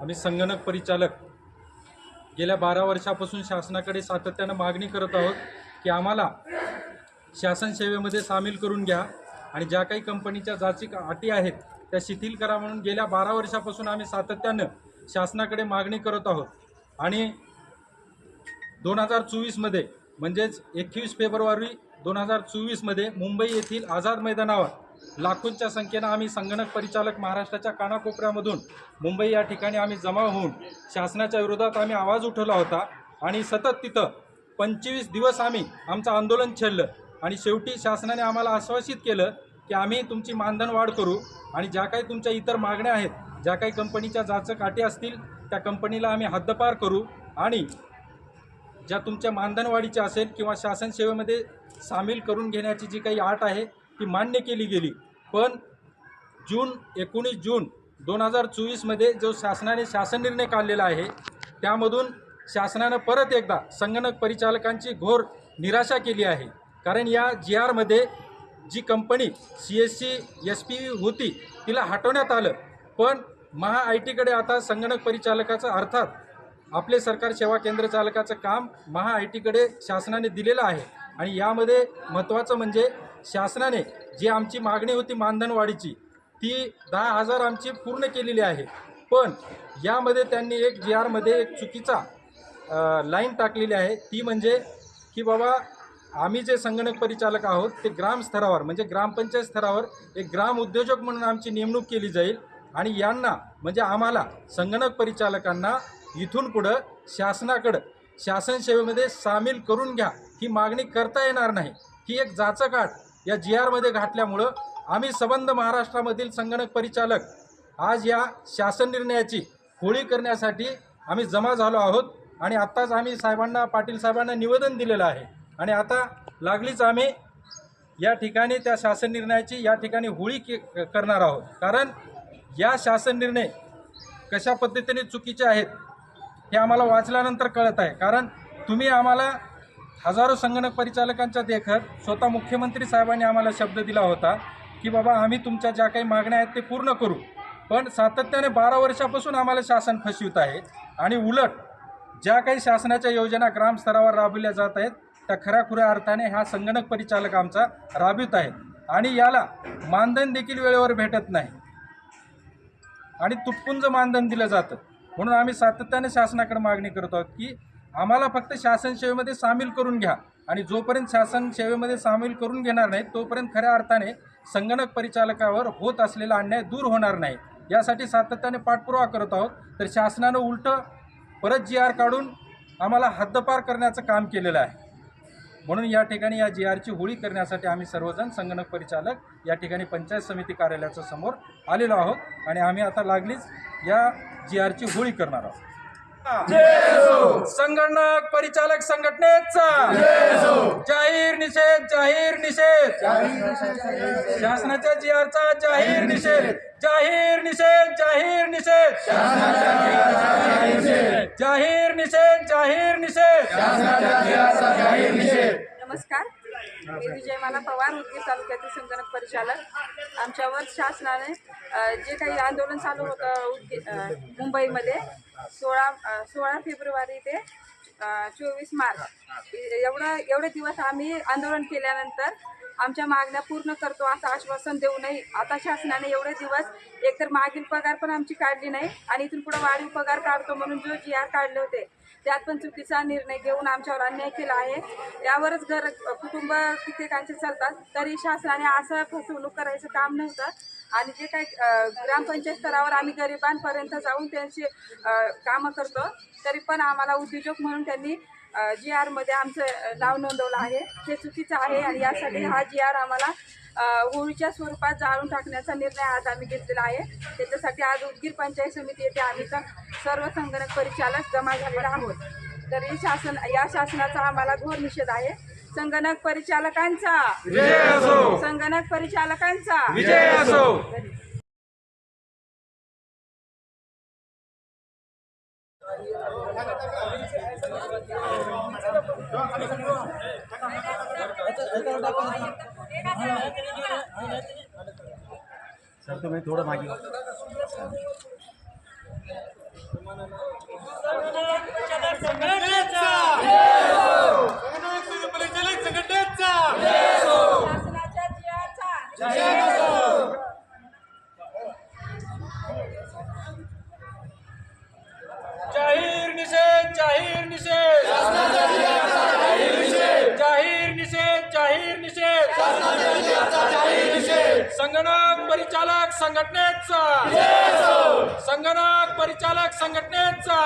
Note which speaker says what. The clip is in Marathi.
Speaker 1: आम्ही संगणक परिचालक. गेल्या बारा वर्षापासून शासनाकडे सातत्यानं मागणी करत आहोत की आम्हाला शासन सेवेमध्ये सामील करून घ्या आणि ज्या काही कंपनीच्या जाचिक अटी आहेत त्या शिथिल करा म्हणून गेल्या बारा वर्षापासून आम्ही सातत्यानं शासनाकडे मागणी करत आहोत. आणि दोन हजार चोवीसमध्ये म्हणजेच एकवीस फेब्रुवारी दोन हजार चोवीसमध्ये मुंबई येथील आझाद मैदानावर लाखोंच्या संख्येनं आम्ही संगणक परिचालक महाराष्ट्राच्या कानाकोपऱ्यामधून मुंबई या ठिकाणी आम्ही जमा होऊन शासनाच्या विरोधात आम्ही आवाज उठवला होता आणि सतत तिथं पंचवीस दिवस आम्ही आमचं आंदोलन छेडलं आणि शेवटी शासनाने आम्हाला आश्वासित केलं की आम्ही तुमची मानधन वाढ करू आणि ज्या काही तुमच्या इतर मागण्या आहेत ज्या काही कंपनीच्या जाचक अटी असतील त्या कंपनीला आम्ही हद्दपार करू आणि ज्या तुमच्या मानधनवाढीच्या असेल किंवा शासन सेवेमध्ये सामील करून घेण्याची जी काही आट आहे ती मान्य केली गेली. पण जून एकोणीस जून दोन हजार चोवीसमध्ये जो शासनाने शासन निर्णय काढलेला आहे त्यामधून शासनानं परत एकदा संगणक परिचालकांची घोर निराशा केली आहे. कारण या जी आरमध्ये जी company C S C S P होती तिला हटवण्यात आलं. पण महा आय टीकडे आता संगणक परिचालकाचं अर्थात आपले सरकार सेवा केंद्र चालकाचं काम महा आय टीकडे शासनाने दिलेलं आहे. आणि यामध्ये महत्त्वाचं म्हणजे शासनाने जी आमची मागणी होती मानधनवाढीची ती दहा हजार आमची पूर्ण केलेली आहे. पण यामध्ये त्यांनी एक जी आरमध्ये एक चुकीचा लाईन टाकलेली आहे. ती म्हणजे की बाबा आम्ही जे संगणक परिचालक आहोत ते ग्रामस्तरावर म्हणजे ग्रामपंचायत स्तरावर एक ग्राम उद्योजक म्हणून आमची नेमणूक केली जाईल. आणि यांना म्हणजे आम्हाला संगणक परिचालकांना इथून पुढं शासनाकडं शासनसेवेमध्ये सामील करून घ्या. ही मागणी करता येणार नाही. ही एक जाचकाट या जी आरमध्ये घातल्यामुळं आम्ही संबंध महाराष्ट्रामधील संगणक परिचालक आज या शासन निर्णयाची होळी करण्यासाठी आम्ही जमा झालो आहोत आणि आत्ताच आम्ही साहेबांना पाटील साहेबांना निवेदन दिलेलं आहे. आणि आता लागलीच आम्ही या ठिकाणी त्या शासन निर्णयाची या ठिकाणी होळी के करणार आहोत. कारण या शासन निर्णय कशा पद्धतीने चुकीचे आहेत हे आम्हाला वाचल्यानंतर कळत आहे. कारण तुम्ही आम्हाला हजारो संगणक परिचालकांच्या देखत स्वतः मुख्यमंत्री साहेबांनी आम्हाला शब्द दिला होता की बाबा आम्ही तुमच्या ज्या काही मागण्या आहेत ते पूर्ण करू. पण सातत्याने बारा वर्षापासून आम्हाला शासन फसवित आहे आणि उलट ज्या काही शासनाच्या योजना ग्रामस्तरावर राबविल्या जात आहेत त्या खऱ्याखुऱ्या अर्थाने हा संगणक परिचालक आमचा राबवित आहे आणि याला मानधन देखील वेळेवर भेटत नाही. आणि तुटपुंज मानधन दिलं जातं. म्हणून आम्ही सातत्याने शासनाकडे मागणी करत आहोत की आम्हाला फक्त शासन सेवेमध्ये सामील करून घ्या. आणि जोपर्यंत शासन सेवेमध्ये सामील करून घेणार नाही तोपर्यंत खऱ्या अर्थाने संगणक परिचालकावर होत असलेला अन्याय दूर होणार नाही. यासाठी सातत्याने पाठपुरावा करत आहोत. तर शासनानं उलटं परत जी आर काढून आम्हाला हद्दपार करण्याचं काम केलेलं आहे. म्हणून या ठिकाणी या जी आरची होळी करण्यासाठी आम्ही सर्वजण संगणक परिचालक या ठिकाणी पंचायत समिती कार्यालयाच्या समोर आलेलो आहोत. आणि आम्ही आता लागलीच या जी आरची होळी करणार आहोत. संगणक परिचालक संघटनेचा. जाहीर निषेध जाहीर निषेध. शासनाच्या जी आरचा जाहीर निषेध. जाहीर निषेध जाहीर निषेध. जाहीर निषेध जाहीर निषेध.
Speaker 2: नमस्कार. मी विजयमाला पवार उदगीर तालुक्यातील संगणक परिचालक. आमच्यावर शासनाने जे काही आंदोलन चालू होतं उदगी मुंबईमध्ये सोळा सोळा फेब्रुवारी ते चोवीस मार्च. एवढं एवढे दिवस आम्ही आंदोलन केल्यानंतर आमच्या मागण्या पूर्ण करतो असं आश्वासन देऊ नये. आता शासनाने एवढे दिवस एकतर मागील पगार पण आमची काढली नाही आणि इथून पुढे वाढीव पगार काढतो म्हणून जो जी आर काढले होते त्यात पण चुकीचा निर्णय घेऊन आमच्यावर अन्याय केला आहे. यावरच घर कुटुंब कित्येकांचे चालतात तरी शासनाने असं फसवणूक करायचं काम नव्हतं. आणि जे काही ग्रामपंचायत स्तरावर आम्ही गरिबांपर्यंत जाऊन त्यांची कामं करतो तरी पण आम्हाला उद्योजक म्हणून त्यांनी जी आरमध्ये आमचं नाव नोंदवलं आहे. हे चुकीचं आहे आणि यासाठी हा जी आर आम्हाला होळीच्या स्वरूपात जाळून टाकण्याचा निर्णय आज आम्ही घेतलेला आहे. त्याच्यासाठी आज उदगीर पंचायत समिती येथे आम्ही तर सर्व संगणक परिचालक जमा झालेला आहोत. तर हे शासन या शासनाचा आम्हाला घोर निषेध आहे. संगणक परिचालकांचा!
Speaker 1: विजय असो!
Speaker 2: संगणक परिचालकांचा! सर तुम्ही थोडं मागे
Speaker 1: जाहीर निषेध जाहीर निषेध। जाहीर निषेध. संगणक परिचालक संघटनेचा. संगणक परिचालक संघटनेचा.